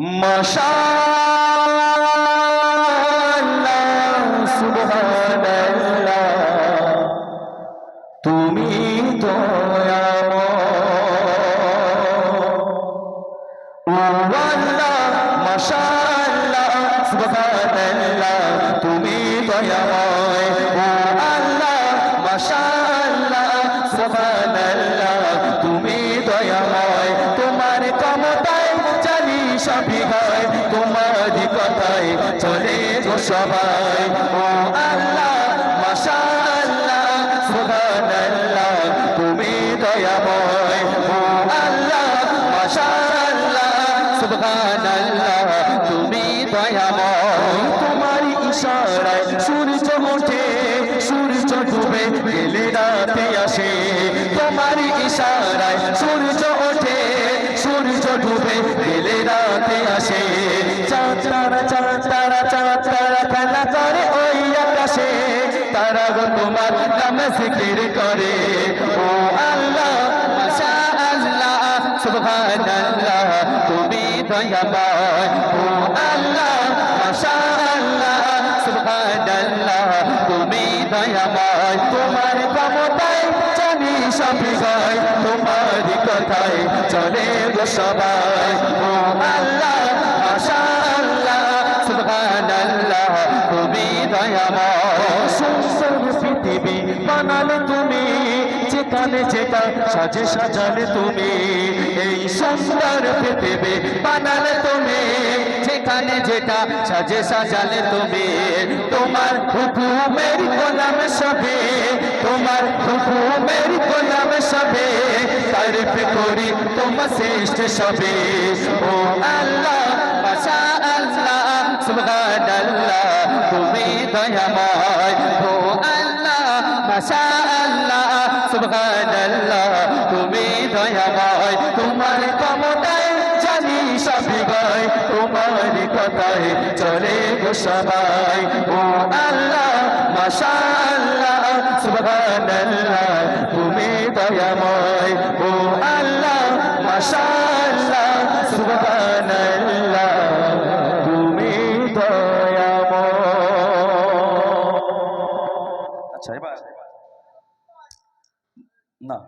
মাশাআল্লাহ সুবহানাল্লাহ তুমি তুমি সবাই, ও আল্লাহ, মাশাআল্লাহ, সুবহানাল্লাহ, তুমি দয়াময়, ও আল্লাহ, মাশাআল্লাহ, সুবহানাল্লাহ, তুমি দয়াময়। তোমার ইশারায় সূর্য ওঠে, সূর্য ডুবে, গেলে রাতে আসে। তোমার ইশারায় সূর্য ওঠে, সূর্য ডুবে, গেলে রাতে আসে। চাঁদ চাঁদ আকাশে তারা গো তোমার নাম জিকির করে। ও আল্লাহ মাশা আল্লাহ সুবহানাল্লাহ, তুমি দয়াময়। ও আল্লাহ মাশা আল্লাহ সুবহানাল্লাহ, তুমি দয়াময়। তোমার ক্ষমতায় জানি সবই গায় তোমার কথায় চলে গো সবাই। ও আল্লাহ মাশা আল্লাহ সুবহানাল্লাহ, তুমি দয়াময়। সুন্দর পৃথিবী বানালে তুমি, যেখানে যেটা সাজে সাজালে তুমি। এই সুন্দর পৃথিবী বানালে তুমি, যেখানে যেটা সাজে সাজালে তুমি। তোমার হুকুমের গোলাম সবে, তোমার হুকুমের গোলাম সবে, তারিফ করি তোমার শ্রেষ্ঠ সবে। ও আল্লাহ আল্লাহ তুমি দয়াময়। ও আল্লাহ বাসা আল্লাহ সুবহানাল্লাহ, তুমি দয়াময়। তোমার ক্ষমতায় জানি সবই গায়, তোমার কথায় চলে গো সবাই। ও আল্লাহ মাশা সুবহানাল্লাহ, তুমি দয়াময়। ও আচ্ছা এবার না।